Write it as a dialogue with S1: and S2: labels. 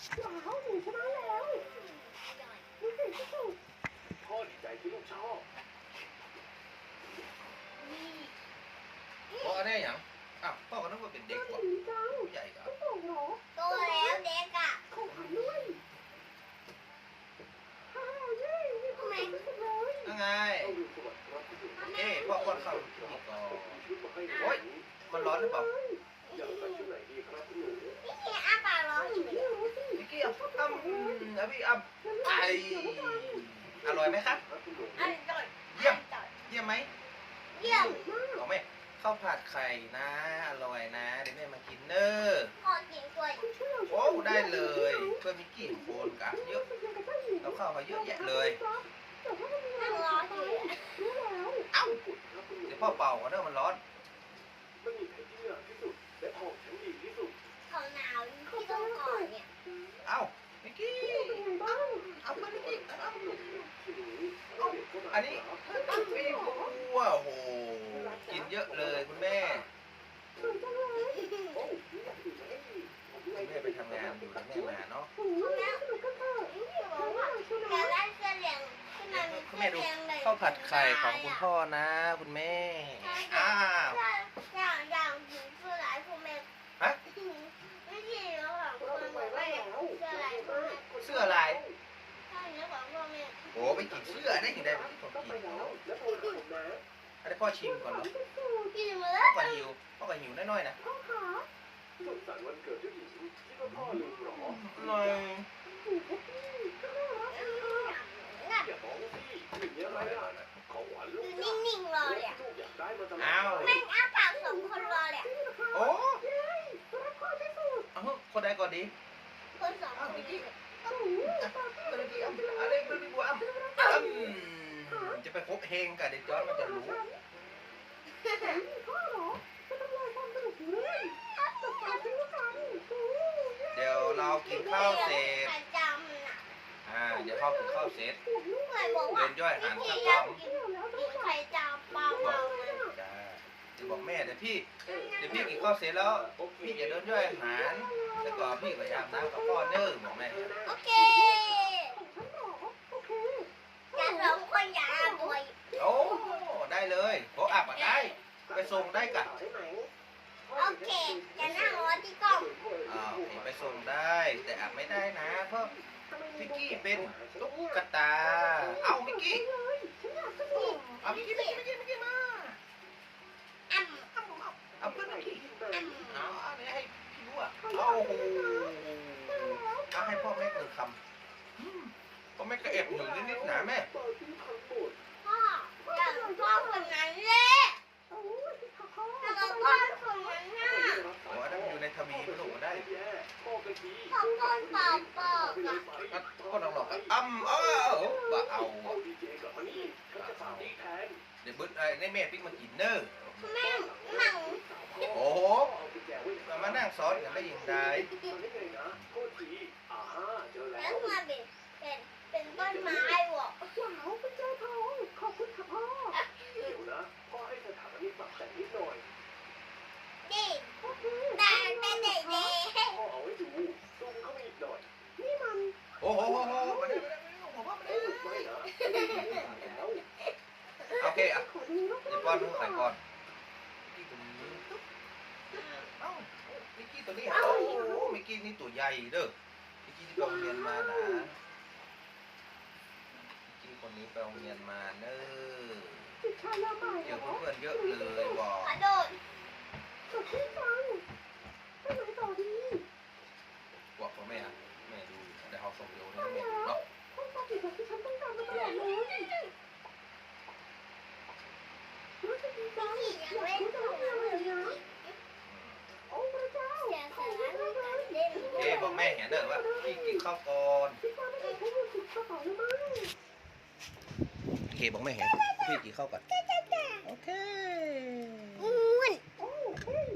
S1: ว้าวหนูชนะแล้วดูสิที่สุด
S2: พ่อดีใจที่ลูกชอบ
S3: พ่ออันนี้อย่างอ้าวพ่อก็นึกว่าเป็นเด็กว่ะ
S1: ดีจัง
S3: ผู้ใหญ่ก็
S1: ไม่ส่งเหรอ
S4: โตแล้วเด็กอะ
S1: ของขวัญด้วยฮ่าเย้มีความสุขที่สุดเลย
S3: นั่นไง
S2: ต้องดูสวัสดิ์ครับที่อยู่
S3: โอเคพ่อก่อนเข้าที่ก่อน
S2: ชุดมาให้หนู
S3: โอ๊ยมันร้อนหรือเปล่า
S2: อยากใส่ชุดไหนดีครับคุณหนู
S4: นี่เฮียอาปากร้อนอยู่
S1: ไม่รู้สิ
S3: พี่กี้ อะอ้ำอืมอะพี่อ้ำไออร่อยไหมครับ
S2: ครับคุณหนู
S4: อันจด
S3: เยี่ยม เยี่ยมไหม
S4: เยี่ยม
S3: บอกแม่ข้าวผัดไข่นะ อร่อยนะเดี๋ยวแม่มากินเนอะ
S4: ขอกินกล้วย
S3: โอ้ได้เลยเพื่อนมิกกี้โคนกะเยอะแล้วข้าวมาเยอะแยะเลย
S4: นั่งรออยู่
S3: เอ้า
S2: ครับคุณหนู
S3: เดี๋ยวพ่อเป่าก่อนเนอะมันร้อน
S2: ไม่มีใครที่เหนือที่สุดและพ่อฉันดีที่สุด
S4: เขาหนาวที่ต้องก่อนเนี่ย
S3: เอ้ามิกกี้เอาเพื่อนมิกกี้เอา
S2: คุณหนูที่นี้เอาเด็กเข้ามา
S3: อันนี้อันปีบัวโอ้โหกินเยอะเลยคุณแม่
S2: โอ้ยอยากดื่มไหม
S3: คุณแม่ไปทำงานอยู่นะแม่มาเนาะ
S4: พี่บอกว่าอยากได้เสื้อเหลืองที่มันมี
S3: คุณ
S4: เสื้
S3: แม่
S4: อ
S3: ดู
S4: เหลืองเลย
S3: ข้าว ผัดไข่ของคุณพ่อนะ คุณแม่ อ้าว
S4: อย่างอย่างถึงเสื้อลายคุณแม่
S3: ฮะ
S4: ไม่ใช่แล้วหรอกคนบอกว่าอยากเสื้อลายคุณแม่
S3: เสื้อลาย
S4: ใช่แล้วบอกว่าแม่
S3: โอ้ไปกินเสื้อได้ถึงได้ไปกินของ
S2: ต้อง
S3: กิ
S2: ไป
S3: น
S2: แล้วแล้วโทรหาผมนะ
S3: อันนี้พ่อชิมก่อนเหรอ
S4: กินมือ
S3: พ่อก็หิวพ่อก็หิวน้อยๆนะ
S2: สุขสันต์วันเกิดเจ้าหญิงคิดว่าพ่อลืมหรอ
S3: หน่อย
S2: อย่ามองสิหนึ่งอะไรอะของหวานลูก
S4: นิ่งๆเลยอะ
S2: ลูกอยากได้มาตลอด
S3: อ้าว
S4: แม่งอ้าปากสองคนรอเลย
S3: โอ้เอาคนใดก่ อนดี
S4: คนสองคน
S3: เมื่อกี้อะไรมื่อกี้บัวอะอืมจะไปพบเฮงกับเด็กจอร์ดมันจะรู้เดี๋ยวเรากินข้าวเสร็จอ่าเดี๋ยวพ่อกินข้าวเสร็จ
S4: เดิ
S3: นย่อยอาหารสัก
S4: อยา
S3: ค
S4: กกิ
S3: พี่เดี๋ยวพี่กินข้าวเสร็จแล้วพี่จะเดินย่อยอาหารแล้วก็พี่ก็จะอาบน้ำกับพ่อเนิ่บอกแม่
S4: โอเคอยากสองคนอยากอาบด้วย
S3: โอ้ได้เลยโอ้อาบอะได้ ไปส่งได้กะ
S4: โอเคจะนั่งรอที่กล้อง
S3: อ้าวไปส่งได้ แต่อาบไม่ได้นะเพราะมิกกี้เป็นตุ๊กตา เอามิกกี้เอามิกกี้มิกกี้มิกกี้ เอาโอ้โหเอาให้พ่อแม่หนึ่งคำอืมพ่อแม่ก็แอบหนึ่งนิดๆนะแม่
S4: พ่ออยากพ่อคนนั้นแหละแล้วก็พ่อคนนั้นน่ะ
S3: โอ้อันนั้นอยู่ในทวีไม่รู้ว่าได้
S2: พ่อไปที
S4: พ่อคนเปล่าเปล่า
S3: ก็ก็ลองหลอกกันอ้ำเออบ่เอา
S2: เอาดีเจกลับมานี่ฉันจะปาร์ตี้แทน
S3: เดี๋ยวเบิ้ลไอ้ในแม่ปิ๊กมากินเนอร์
S4: แม่หนัง
S3: โอ้โห
S2: เอากุญแจไว้
S3: มามานั่ง ซ้อนกันได้ยังไง
S2: มันได้ไงนะโทษทีอ่าเจอแล้
S4: แล้ว
S2: ว
S4: มาเป็นเป็นเป็นต้นไม้วะ
S2: เดี๋ยวนะพ่อให้สถาปนิกปรับแต่งนิดหน่อย
S4: ดิแต่แต่เด็กเด็ก
S2: พ่อเอาไว้ดูซูมเข้าไปอีกหน่อย
S3: โอ้โหโอ้โหมาได้มาได้มาได้
S2: เอ้ยไม่นะแล้ว
S3: โอเคอะเดี๋ยวป้อนมือใส่ก่อนมิกกี้ตัวนี้เอ้ามิกกี้ ตัวนี้โอ้โหมิกกี้นี่ตัวใหญ่เด้อมิกกี้ที่ไปโรงเรียนมานะมิกกี้คนนี้ไปโรงเรียนมาเนอเจอเพื่อนๆเยอะเลยบอก
S4: ขอโดด
S3: บอกพ่อแม่อะแม่ดูเดี๋ยวเขาส่งโยนให้แม่ดูเนาะ
S4: พี่ยังเล่นของมันอยู่เสียสาระในการเล่น
S3: โอเคบอกแม่เห็นเด้อว่าพี่กินข้าวก่อนโอเคบอกแม่เห็นพี่กินข้าวก่อนโอเค
S4: อ้วนอืม